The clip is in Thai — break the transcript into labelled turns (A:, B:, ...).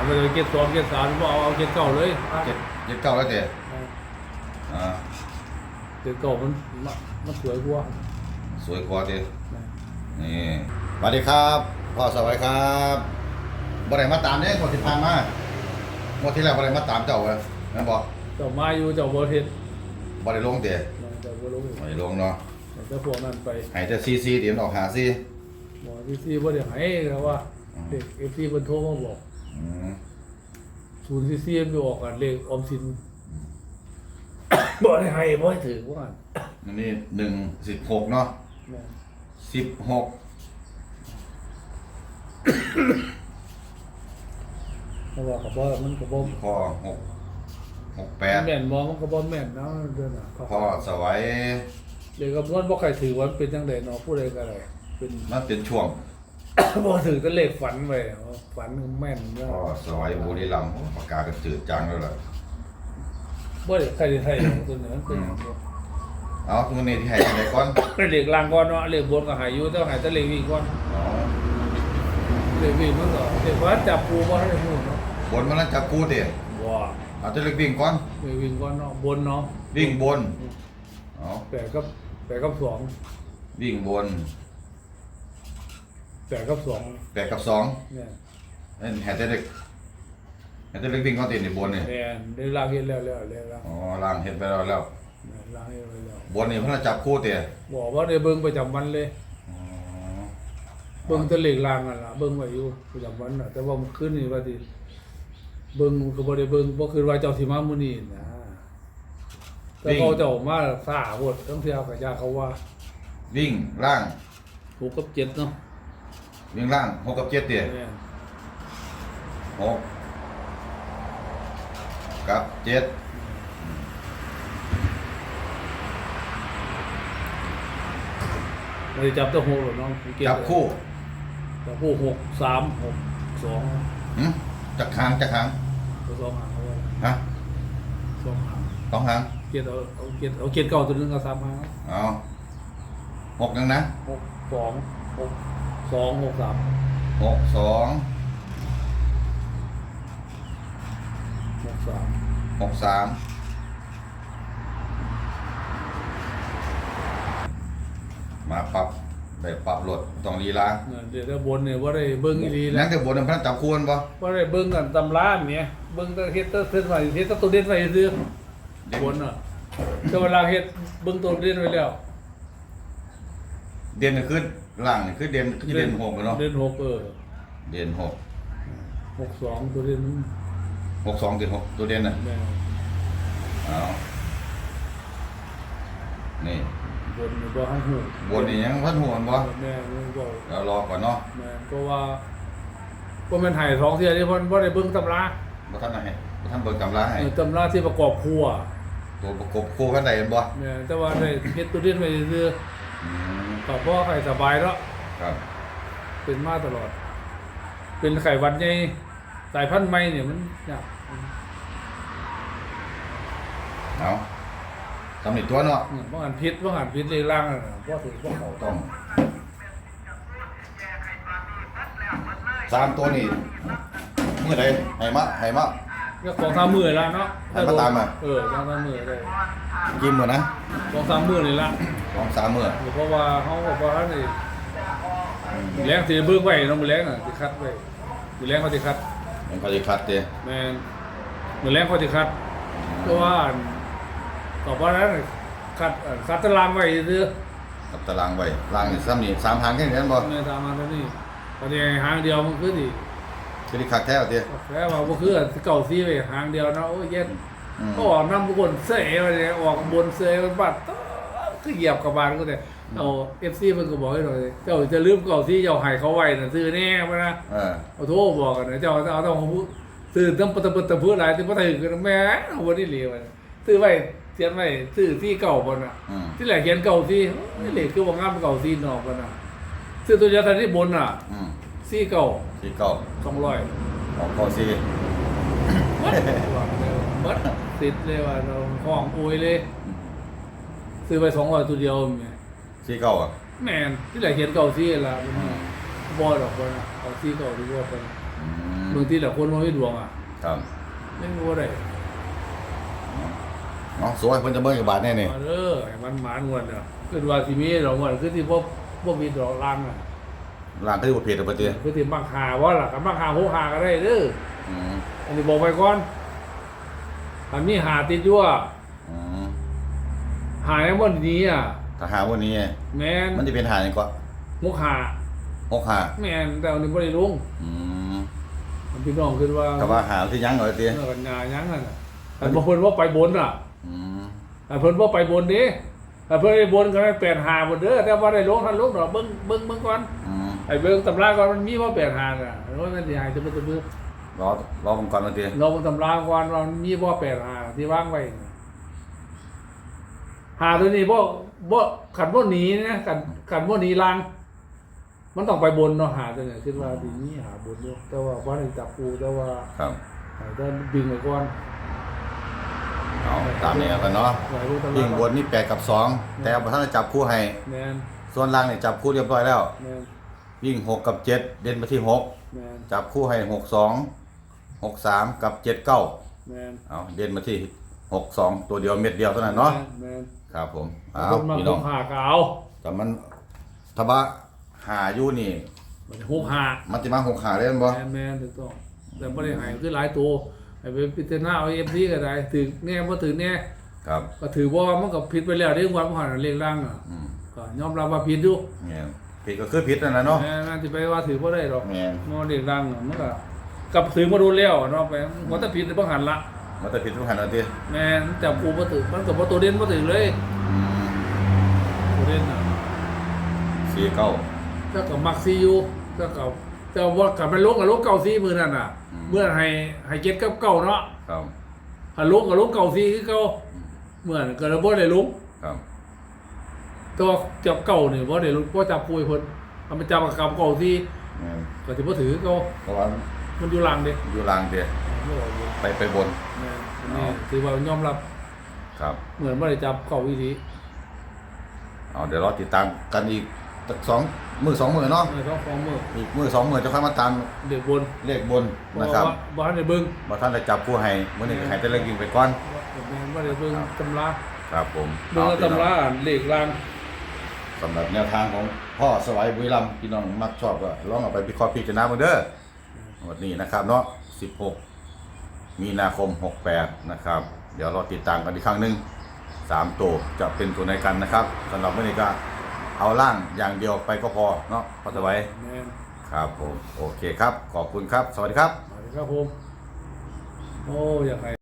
A: เอาไปเลยเก็บสองเก็บสามก็เอาเอาเก็บเก่าเลย
B: เจ็ดเจ็ดเก้าแล้วเตะอ่า
A: เก็บเก่ามันมันมันสวยกว่า
B: สวยกว่าเตะนี่สวัสดีครับพ่อสวัสดีครับบ่ได้มาตามเนี่ยงวดที่ผ่านมางวดที่แล้วบ่ได้มาตามเจ้าเลยแม่นบอก
A: เจ้ามาอยู่เจ้าบ่เฮ็ด
B: บ่ได้ลงเตะ
A: เจ้าบ่รู้
B: บ่ได้ลงเนาะ
A: แต่พวกนั้นไป
B: ให้แต่ซีซีเดี๋ยวมันออกหาซี
A: หมอที่ซีบ่ได้ให้ก็ว่าเด็ก FC เพิ่นโทรมาบอก
B: อืม
A: ศูนย์ซีซีมันไปออกกันเลขออมสินบ่ได้ให้บ่ให้ถือว่างั้น
B: อันนี้หนึ่งสิบหกเนาะ
A: แม่น
B: สิบหก
A: เพราะว่าก็บ่มันก็บ่
B: ข้อหกหกแปด
A: แม่นบ่มันก็บ่แม่นนะเดือนน่ะ
B: พ่อสวัย
A: เลขคำนวณบ่ใครถือว่ามันเป็นจังได๋เนาะผู้ใดก็ได้เป็น
B: มันเป็นช่วง
A: บ่ถือก็เลขฝันไว้ฝันแม่นเนาะ
B: พ่อสวัยบุรีรัมย์ปากกากันจืดจังแล้วล่ะ
A: บ่ได้ใครได้ให้ตัวนี้มันเป็น
B: เอาทุกนี้ที่ให้กันได้ก่อน
A: เป็นเลขล่างก่อนเนาะเลขบนก็ให้อยู่แต่ให้แต่เลขวิ่งก่อน
B: เอา
A: เลขวิ่งมันก็เลขว่าจับปูบ่ได้ฮู้เนาะ
B: บนมันนั้นจับคู่เตะ
A: ว้า
B: เอาจะเล็กวิ่งก่อน
A: เลขวิ่งก่อนเนาะบนเนาะ
B: วิ่งบนเอา
A: แปดกับแปดกับสอง
B: วิ่งบน
A: แปดกับสอง
B: แปดกับสอง
A: เนี่ย
B: เอ้ยแห่แต่เล็กแห่แต่เล็กวิ่งก่อนเตะในบนนี่
A: แม่นได้ล่างเฮ็ดแล้วแล้วแล้วแล้ว
B: อ๋อล่างเห็นไปแล้วแล้ว
A: ล่างเฮ็ดไว้แล้ว
B: บนนี่เพิ่นจับคู่เตะ
A: บอกว่าได้เบิ่งประจำวันเลย
B: อ๋อ
A: เบิ่งแตะเลขล่างนั่นล่ะเบิ่งไว้อยู่ประจำวันน่ะแต่ว่ามันขึ้นนี่ว่าสิเบิ่งก็บ่ได้เบิ่งบ่คือว่าเจ้าสิมามื้อนี้นะแต่เขาเจ้ามาซ่าโพดทั้งเที่ยวก็ยาเขาว่า
B: วิ่งล่าง
A: หกกับเจ็ดเนาะ
B: วิ่งล่างหกกับเจ็ดเตะ
A: แม่น
B: หกกับเจ็ด
A: บ่ได้จับแตะหกหรอกเนาะเก็
B: จับคู่
A: จับคู่หกสามหกสอง
B: หืมจักหางจักหาง
A: สองหางเอาไว้
B: ฮะ
A: สองหาง
B: สองหาง
A: เกียรเอาเอาเกียรเอาเกียรเก่าตัวหนึงกับสามหาง
B: เอาหกนังนะ
A: หกสองหก สองหกสาม
B: หกสอง
A: หกสาม
B: หกสามมาปรับได้ปรับรถต้องลีลา
A: เนี่ยเดี๋ยวถ้าบนเนี่ยว่าได้เบิ้งอีหลี
B: นั่
A: แล้
B: น
A: ว
B: แต่บนนั้นพระจับควรปะ
A: ว่าได้เบิ้งกันตำราเนี่ยเบิ้งแตะเฮ็ดแตะเฮ็ดไว้เฮ็ดแตะตัวเด่นไว้ซื้อบนอะแต่เวลาเฮ็ดเบิ้งตัวเด่นไว้แล้ว
B: เด่นขึ้น ล่างนี่คือเด่นคือเด่นหกอะเนาะ
A: เด่นหกเออ
B: เด่นหก
A: หกสองตัวเด่นมัน
B: หกสองเด่นหกตัวเด่นน่ะ
A: แม่
B: เอานี่
A: บนนี่บ่ให้หู
B: บนนี่ยังพันหัวบ่
A: แม่มันบ่
B: เรารอก่อนเนาะ
A: แม่เพราะว่าก็แม่นให้สองเที่ยที่เพิ่นบ่ได้เบิ้งตำรา
B: บ่ท่านให้บ่ท่านเบิ่งกำลาให้
A: เออตำราที่ประกอบครัว
B: ตัวประกบคู่กันได้เห็นบ่
A: แม่แต่ว่าได้เฮ็ดตัวเด่นไว้ซื้อ
B: อืม
A: ก็เพราะว่าไข่สบายแล้ว
B: ครับ
A: เป็นมาตลอด เป็นไข่หวัดใหญ่สายพันธุ์ใหม่เนี่ยมันยาก
B: เอาสำนิตัวเนาะ
A: อืมว่าหันพิษว่าหันพิษเลยล่างน่ะว่าถือว่าเขา
B: ต้องสามตัวนี่เมื่อใดให้มาให้มา
A: ก็สองสามมือละเนาะ
B: ให้มาตามมา
A: เออสองสามมือได้
B: กินมื้อนะ
A: สองสามมือเลยละ
B: สองสามมื้อ
A: เพราะว่าเขาบอกว่าเขานี่แรงสีเบิ้งไว้น้องมือแรงอะสิคัดไว้มือแรงเขาสิคัด
B: มันก็สิคัดเด้
A: แม่นมือแรงเขาสิคัดเพราะว่าอันต่อไปนั้นคัดอันคัดตารางไว้ซื้อ
B: กับตารางไว้ล่างนี่ซ้ำนี่สามหางแค่นั้นบ่
A: แม่ตามมาเท่านี้ตอนนี้หางเดียวมันคือ ดิ
B: คือสิคักแท้เอาติ
A: แค่ว่าบ่คือเก่าซีไปหางเดียวนะโอ้ยเย็น
B: อืม
A: ก็ออกน้ำบนเสยไปเลยออกบนเสยมันบัดคือเหยียบกับบานก็แต่เอา FC เพิ่นก็บอกให้หน่อยเจ้าจะลืมเก่าซีเจ้าให้เขาไว้น่ะซื้อแน่บ่นะ
B: เออ
A: เอาโทรบอกกันนะเจ้าเอาต้องพูดซื้อต้องปะตะปะตะพูดหลายที่บ่ถึงกันแม่เอาบ่ได้เหลียวซื้อไว้เขียนไว้ซื้อที่เก่าบ่น่ะ
B: อืม
A: ที่แหละเขียนเก่าซีนี่เหล็กคือบ่งามเก่าซีนอกบ่น่ะซื้อตัวเดียวทันที่บนน่ะ
B: อืม
A: ซีเก่า
B: สี่เก้า
A: สองร้อย
B: ออกข้อสี่
A: มัดมัดติดเลยว่าเราห้องอุยเลย ซื้อไปสองร้อยตัวเดียวแม่
B: สี่เก้าอะ
A: แม่นที่ไหนเขียนเก่าซี่ละมันบอดอกไปนะเอาซี่เก่าดีกว่าไป
B: อืม
A: บางทีแหละคนมันไม่ดวงอะ
B: ครับ
A: ไม่รู้ว่าได้
B: เนาะสวยเพิ่นจะเบิ่งอีกบาทแน่นี่
A: มาเด้อให้มันหมานงวดอะคือว่าสิมีดอกงวดคือที่พวกพวกมีดอกลังอะ
B: ร้านก็สิบ่ผิดดอกบ่ติ
A: คือที่มักหาว่าล่ะกับมักหาหูหาก็ได้เด้อ
B: อืม
A: อันนี้บอกไปก่อนอันนี้หาติดยั่ว
B: อืม
A: หายังบ่หนี้อะ
B: ถ้าหาวันนี้
A: แม่น
B: มันจะเป็นหาจังก็
A: มุกหา
B: 65
A: แม่นแต่อันนี้บ่ได้ลง
B: อืม
A: มันพี่น้องคือว่า
B: แต่ว่าหาที่ยังเอาติ
A: เออกันงายังนั่นน่ะแต่บางคนว่าไปบนอะ
B: อืม
A: แต่เพิ่นว่าไปบนนี้แต่เพิ่นไปบนก็ได้แปดหาหมดเด้อแต่ว่าได้ลงทันลงดอกเบิ่งเบิ่งเบิ่งก่อน
B: อืม
A: ไอ้เบิ่งตำราก่อนมันมีว่าแปดหาอะว่ามันสิหายจะบ่จะเบิ่ง
B: รอรอผมก่อนมาติ
A: เราเบิ่งตำราก่อนว่ามันมีว่าแปดหาที่วางไว้น่ะหาตัวนี้บ่บ่ขันบ่หนีนะขันขันบ่หนีลาง มันต้องไปบนเนาะหาตัวนี้คิดว่าดีนี้หาบนอยู่แต่ว่าบ่ได้จับปูแต่ว่า
B: ครับ
A: ให้ท่านดึงไว้ก่อน
B: เอาตามนี้กันเนาะ
A: ไว้เบิ่งตำรา
B: วิ่งบนนี่8กับ2แต่บ่ทันได้จับคู่ให้
A: แม่น
B: ส่วนล่างนี่จับคู่เรียบร้อยแล้ว
A: แม่น
B: วิ่งหกกับเจ็ดเด่นไปที่หก
A: แม่น
B: จับคู่ให้หกสองหกสามกับเจ็ดเก้า
A: แม่น
B: เอาเด่นมาที่หกสองตัวเดียวเม็ดเดียวเท่านั้นเนาะ
A: แม่น
B: ครับผมเอา
A: คนมา
B: พี่
A: ห
B: น้อง
A: กหากเอา
B: แต่มันถ้าว่าหาอยู่นี่
A: มันจะหกหา
B: มันจะมาหกหาได้บ่
A: แม่นแม่นถูกต้องแต่ไม่ได้หายคือหลายตัวไอ้ไปพิจารณาเอาเอ็มซีก็ได้ถือแน่บ่ถือแน่
B: ครับ
A: ก็ถือว่ามันก็ผิดไปแล้วที่วันผ่านเรียกร่างอะ
B: อืม
A: ก็ยอมรับว่าผิดอยู่
B: เนี่ย ผิดก็คือผิดนั่นแหละเนาะ
A: แม่นั่นที่ไปว่าถือบ่ได้หรอก
B: แม่น
A: มันเรียกร่างอะมันก็กับถือมาโดนแล้วเนาะไปมันถ้าผิดบ่หันละ
B: มันจะผิดทุกหันเอาติ
A: แม่นจับกูบ่ถือมันก็บ่ตัวเด่นบ่ถือเลย
B: อืม
A: ตัวเด่นน่ะ
B: สี่เก้า
A: ถ้าก็มักซีอยู่ถ้าก็แต่ว่ากับมันลงกับลงเก่าซีมื้อนั่นน่ะ เมื่อให้ให้เก็ตกับเก่าเนาะ
B: ครับ
A: ถ้าลงกับลงเก่าซีคือเก่าเหมือนก็ระบ่ได้ลง
B: ครับ
A: ตัวจับเก่านี่บ่ได้ลงบ่จับปุยเพิ่นเอามาจับกับกรรมเก่าซี
B: แม่น
A: ก็สิบ่ถือเก่า
B: เพราะว่า
A: มันอยู่หลังเด้
B: อยู่ล่างเดีย
A: บ่เอาอยู่
B: ไปไปบน
A: แม่นอันนี้ถือว่ายอมรับ
B: ครับ
A: เหมือนบ่ได้จับเก่าอีหลี
B: เอาเดี๋ยวรอติดตามกันอีกสักสองมือสองมือเนาะ
A: เออต้องฟ้องมือ
B: อีกมือสองมือจะค่อยมาตาม
A: เด็กบน
B: เลขบน
A: เพราะ
B: นะครับ
A: ว่าบ่ทันได้เบิ่ง
B: บ่ท่านได้จับผู้ให้มื้อนี้ก็ให้แต่เลขยิงไปก่อน
A: แม่นบ่ได้เบิ่งตำรา
B: ครับผม
A: เบิ่ง
B: เอาพี่น้อง
A: ตำราเลขล่าง
B: สำหรับแนวทางของพ่อสวัยบุรีรัมย์พี่น้องมักชอบก็ลองเอาไปพิเคราะห์พิจารณาเบิ่งเด้อวันนี้นะครับเนาะ16 มีนาคม 68 นะครับ เดี๋ยวเราติดตามกันอีกครั้งหนึงสามตัวจะเป็นตัวไหนกันนะครับสำหรับมื้อนี้ก็เอาล่างอย่างเดียวไปก็พอเนาะพ่อสวัย
A: แม่น
B: ครับผมโอเคครับ ขอบคุณครับ สวัสดีครับ
A: สวัสดีครับผมโอ้อยากให้